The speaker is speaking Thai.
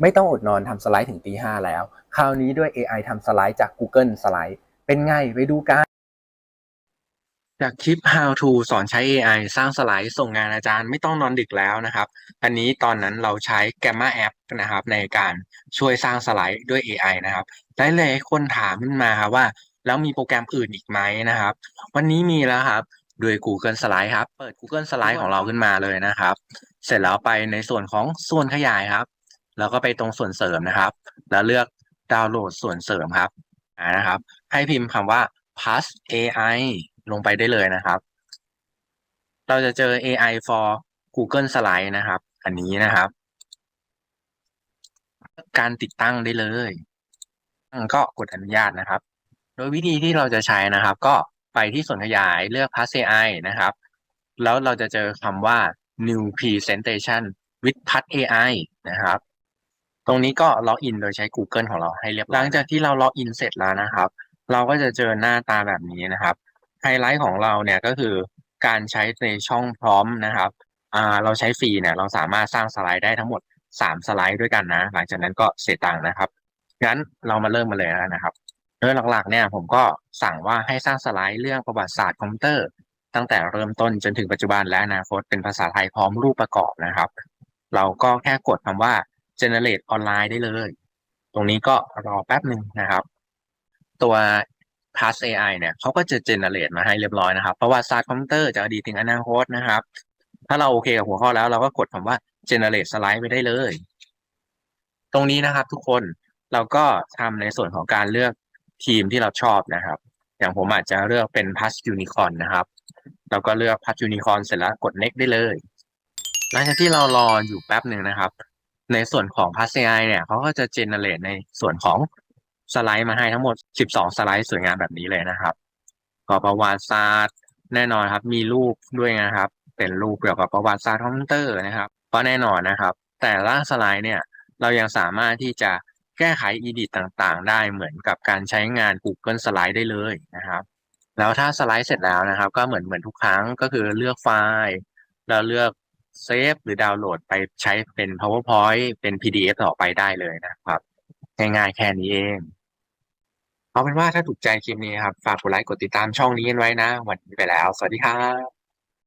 ไม่ต้องอดนอนทำสไลด์ถึงตีห้าแล้ว คราวนี้ด้วย AI ทำสไลด์จาก Google สไลด์ เป็นไงไปดูกัน จากคลิป how to สอนใช้ AI สร้างสไลด์ส่งงานอาจารย์ไม่ต้องนอนดึกแล้วนะครับ อันนี้ตอนนั้นเราใช้ Gamma App นะครับในการช่วยสร้างสไลด์ด้วย AI นะครับหลายๆคนถามขึ้นมาครับว่า แล้วมีโปรแกรมอื่นอีกไหมนะครับ วันนี้มีแล้วครับด้วย Google Slide ครับ เปิด Google Slide ของเราขึ้นมาเลยนะครับ เสร็จแล้วไปในส่วนของส่วนขยายครับ แล้วก็ไปตรงส่วนเสริมนะครับ แล้วเลือกดาวน์โหลดส่วนเสริมครับนะครับ ให้พิมพ์คำว่า plus AI ลงไปได้เลยนะครับ เราจะเจอ AI for Google Slide นะครับ อันนี้นะครับ การติดตั้งได้เลยก็กดอนุญาตนะครับ โดยวิธีที่เราจะใช้นะครับ ก็ไปที่ส่วนขยายเลือก plus AI นะครับ แล้วเราจะเจอคำว่า new presentation with plus AI นะครับ รงนี้ก็ล็อกอินโดยใช้ Google ของเราให้เรียบร้อยหลังจากที่เราล็อกอินเสร็จแล้วนะครับ เราก็จะเจอหน้าตาแบบนี้นะครับไฮไลท์ของเราเนี่ยก็คือการใช้ในช่องพร้อมนะครับอ่าเราใช้ฟรีเนี่ยเราสามารถสร้างสไลด์ได้ทั้งหมด 3 สไลด์ด้วยกันนะ หลังจากนั้นก็เสียตังค์นะครับงั้นเรามาเริ่มมาเลยนะครับโดยหลักๆเนี่ยผมก็สั่งว่าให้สร้างสไลด์เรื่องประวัติศาสตร์คอมพิวเตอร์ ตั้งแต่เริ่มต้นจนถึงปัจจุบันและอนาคตเป็นภาษาไทยพร้อมรูปประกอบนะครับ เราก็แค่กดคำว่า generate online ได้เลย ตรงนี้ก็รอแป๊บหนึ่งนะครับ ตัว Plus AI เนี่ยเขาก็จะ generate มาให้เรียบร้อยนะครับ ประวัติศาสตร์คอมพิวเตอร์จากอดีตถึงอนาคตนะครับ ถ้าเราโอเคกับหัวข้อแล้วเราก็กดคำว่า generate slide ไปได้เลย ตรงนี้นะครับทุกคนเราก็ทำในส่วนของการเลือกทีมที่เราชอบนะครับ อย่างผมอาจจะเลือกเป็น Plus Unicorn นะครับ เราก็เลือก Plus Unicorn เสร็จแล้วกด next ได้เลย หลังจากที่เรารออยู่แป๊บหนึ่งนะครับ ในส่วนของ Plus AI เนี่ยเขาก็จะ generate ในส่วนของสไลด์มาให้ทั้งหมด 12 สไลด์สวยงามแบบนี้เลยนะครับก็ประวัติศาสตร์แน่นอนครับ มีรูปด้วยนะครับ เป็นรูปเกี่ยวกับประวัติศาสตร์คอมพิวเตอร์นะครับก็แน่นอนนะครับ แต่ละสไลด์เนี่ยเรายังสามารถที่จะแก้ไข edit ต่างๆ ได้เหมือนกับการใช้งาน Google Slide ได้เลยนะครับแล้วถ้าสไลด์เสร็จแล้วนะครับ ก็เหมือนเหมือนทุกครั้งก็คือเลือกไฟล์ แล้วเลือก เซฟหรือดาวน์โหลดไปใช้เป็น PowerPoint เป็น PDF ต่อไปได้เลยนะครับ ง่ายๆแค่นี้เอง เอาเป็นว่าถ้าถูกใจคลิปนี้ครับ ฝากกดไลค์กดติดตามช่องนี้กันไว้นะ วันนี้ไปแล้ว สวัสดีครับ